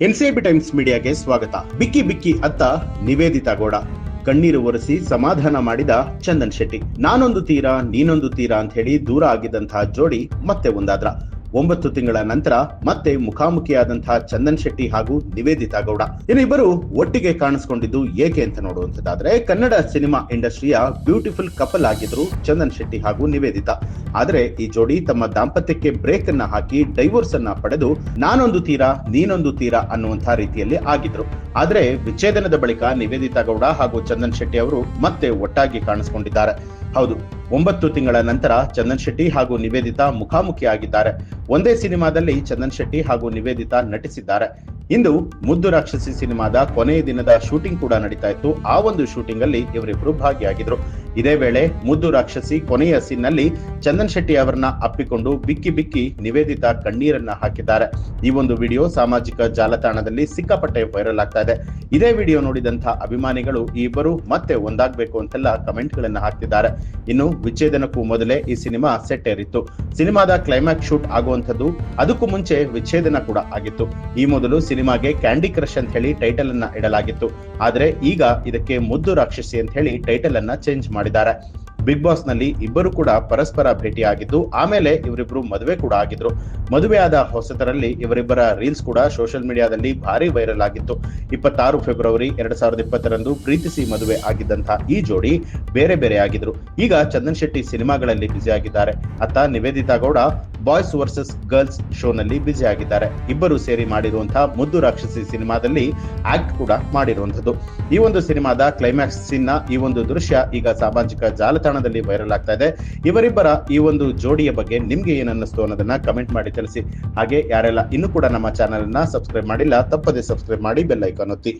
NCB times ಮೀಡಿಯಾಗೆ ಸ್ವಾಗತ. ಬಿಕ್ಕಿ ಬಿಕ್ಕಿ ಅತ್ತ ನಿವೇದಿತಾ ಗೌಡ. ಕಣ್ಣೀರು ಒರೆಸಿ ಸಮಾಧಾನ ಮಾಡಿದ ಚಂದನ್ ಶೆಟ್ಟಿ. ನಾನೊಂದು ತೀರಾ, ನೀನೊಂದು ತೀರಾ ಅಂತ ಹೇಳಿ ದೂರ ಆಗಿದ್ದಂತಹ ಜೋಡಿ ಮತ್ತೆ ಒಂದಾದ್ರ. ಒಂಬತ್ತು ತಿಂಗಳ ನಂತರ ಮತ್ತೆ ಮುಖಾಮುಖಿಯಾದಂತಹ ಚಂದನ್ ಶೆಟ್ಟಿ ಹಾಗೂ ನಿವೇದಿತಾ ಗೌಡ. ಇನ್ನಿಬ್ಬರು ಒಟ್ಟಿಗೆ ಕಾಣಿಸಿಕೊಂಡಿದ್ದು ಏಕೆ ಅಂತ ನೋಡುವಂತದ್ದಾದ್ರೆ ಕನ್ನಡ ಸಿನಿಮಾ ಇಂಡಸ್ಟ್ರಿಯ ಬ್ಯೂಟಿಫುಲ್ ಕಪಲ್ ಆಗಿದ್ರು ಚಂದನ್ ಶೆಟ್ಟಿ ಹಾಗೂ ನಿವೇದಿತಾ. ಆದ್ರೆ ಈ ಜೋಡಿ ತಮ್ಮ ದಾಂಪತ್ಯಕ್ಕೆ ಬ್ರೇಕ್ ಅನ್ನ ಹಾಕಿ ಡೈವೋರ್ಸ್ ಅನ್ನ ಪಡೆದು ನಾನೊಂದು ತೀರಾ, ನೀನೊಂದು ತೀರಾ ಅನ್ನುವಂತಹ ರೀತಿಯಲ್ಲಿ ಆಗಿದ್ರು. ಆದ್ರೆ ವಿಚ್ಛೇದನದ ಬಳಿಕ ನಿವೇದಿತಾ ಗೌಡ ಹಾಗೂ ಚಂದನ್ ಶೆಟ್ಟಿ ಅವರು ಮತ್ತೆ ಒಟ್ಟಾಗಿ ಕಾಣಿಸ್ಕೊಂಡಿದ್ದಾರೆ. ಹೌದು. ಒಂಬತ್ತು ತಿಂಗಳ ನಂತರ ಚಂದನ್ ಶೆಟ್ಟಿ ಹಾಗೂ ನಿವೇದಿತಾ ಮುಖಾಮುಖಿ ಆಗಿದ್ದಾರೆ ಒಂದೇ ಸಿನಿಮಾದಲ್ಲಿ ಚಂದನ್ ಶೆಟ್ಟಿ ಹಾಗೂ ನಿವೇದಿತಾ ನಟಿಸಿದ್ದಾರೆ. ಇಂದು ಮುದ್ದು ರಾಕ್ಷಸಿ ಸಿನಿಮಾದ ಕೊನೆಯ ದಿನದ ಶೂಟಿಂಗ್ ಕೂಡ ನಡೀತಾ ಇತ್ತು. ಆ ಒಂದು ಶೂಟಿಂಗ್ ಅಲ್ಲಿ ಇವರಿಬ್ರು ಭಾಗಿಯಾಗಿದ್ರು. ಇದೇ ವೇಳೆ ಮುದ್ದು ರಾಕ್ಷಸಿ ಕೊನೆಯ ಸೀನ್ನಲ್ಲಿ ಚಂದನ್ ಶೆಟ್ಟಿ ಅವರನ್ನ ಅಪ್ಪಿಕೊಂಡು ಬಿಕ್ಕಿ ಬಿಕ್ಕಿ ನಿವೇದಿತಾ ಕಣ್ಣೀರನ್ನ ಹಾಕಿದ್ದಾರೆ. ಈ ಒಂದು ವಿಡಿಯೋ ಸಾಮಾಜಿಕ ಜಾಲತಾಣದಲ್ಲಿ ಸಿಕ್ಕಾಪಟ್ಟೆ ವೈರಲ್ ಆಗ್ತಾ ಇದೆ. ಇದೇ ವಿಡಿಯೋ ನೋಡಿದಂತ ಅಭಿಮಾನಿಗಳು ಇಬ್ಬರು ಮತ್ತೆ ಒಂದಾಗಬೇಕು ಅಂತೆಲ್ಲ ಕಮೆಂಟ್ ಗಳನ್ನ ಹಾಕ್ತಿದ್ದಾರೆ. ಇನ್ನು ವಿಚ್ಛೇದನಕ್ಕೂ ಮೊದಲೇ ಈ ಸಿನಿಮಾ ಸೆಟ್ ಏರಿತ್ತು ಸಿನಿಮಾದ ಕ್ಲೈಮ್ಯಾಕ್ಸ್ ಶೂಟ್ ಆಗುವಂತದ್ದು ಅದಕ್ಕೂ ಮುಂಚೆ ವಿಚ್ಛೇದನ ಕೂಡ ಆಗಿತ್ತು. ಈ ಮೊದಲು ಸಿನಿಮಾಗೆ ಕ್ಯಾಂಡಿ ಕ್ರಶ್ ಅಂತ ಹೇಳಿ ಟೈಟಲ್ ಅನ್ನ ಇಡಲಾಗಿತ್ತು. ಆದ್ರೆ ಈಗ ಇದಕ್ಕೆ ಮುದ್ದು ರಾಕ್ಷಸಿ ಅಂತ ಹೇಳಿ ಟೈಟಲ್ ಅನ್ನ ಚೇಂಜ್ ಮಾಡಿದ್ದಾರೆ. ಬಿಗ್ ಬಾಸ್ನಲ್ಲಿ ಇಬ್ಬರು ಕೂಡ ಪರಸ್ಪರ ಭೇಟಿಯಾಗಿದ್ದು, ಆಮೇಲೆ ಇವರಿಬ್ರು ಮದುವೆ ಕೂಡ ಆಗಿದ್ರು. ಮದುವೆಯಾದ ಹೊಸತರಲ್ಲಿ ಇವರಿಬ್ಬರ ರೀಲ್ಸ್ ಕೂಡ ಸೋಷಿಯಲ್ ಮೀಡಿಯಾದಲ್ಲಿ ಭಾರಿ ವೈರಲ್ ಆಗಿತ್ತು. ಇಪ್ಪತ್ತಾರು ಫೆಬ್ರವರಿ ಎರಡ್ ಸಾವಿರದ ಇಪ್ಪತ್ತರಂದು ಪ್ರೀತಿಸಿ ಮದುವೆ ಆಗಿದ್ದಂತಹ ಈ ಜೋಡಿ ಬೇರೆ ಬೇರೆ ಆಗಿದ್ರು. ಈಗ ಚಂದನ್ ಶೆಟ್ಟಿ ಸಿನಿಮಾಗಳಲ್ಲಿ ಬ್ಯುಸಿ ಆಗಿದ್ದಾರೆ. ಅತ್ತ Niveditha Gowda boys versus girls ಶೋನಲ್ಲಿ ಆಗಿದ್ದಾರೆ. ಇಬ್ಬರು ಸೇರಿ ಮಾಡಿರುವಂತಹ ಮುದ್ದು ರಾಕ್ಷಸಿ ಸಿನಿಮಾದಲ್ಲಿ ಆಕ್ಟ್ ಕೂಡ ಮಾಡಿರುವಂತದ್ದು ಈ ಒಂದು ಸಿನಿಮಾದ ಕ್ಲೈಮ್ಯಾಕ್ಸ್ ಸೀನ್ನ ಈ ಒಂದು ದೃಶ್ಯ ಈಗ ಸಾಮಾಜಿಕ ಜಾಲತಾಣದಲ್ಲಿ ವೈರಲ್ ಆಗ್ತಾ ಇದೆ. ಇವರಿಬ್ಬರ ಈ ಒಂದು ಜೋಡಿಯ ಬಗ್ಗೆ ನಿಮ್ಗೆ ಏನನ್ನಿಸ್ತು ಅನ್ನೋದನ್ನ ಕಮೆಂಟ್ ಮಾಡಿ ತಿಳಿಸಿ. ಹಾಗೆ ಯಾರೆಲ್ಲ ಇನ್ನೂ ಕೂಡ ನಮ್ಮ ಚಾನೆಲ್ ಸಬ್ಸ್ಕ್ರೈಬ್ ಮಾಡಿಲ್ಲ, ತಪ್ಪದೆ ಸಬ್ಸ್ಕ್ರೈಬ್ ಮಾಡಿ ಬೆಲ್ ಐಕಾನ್ ಒತ್ತಿ.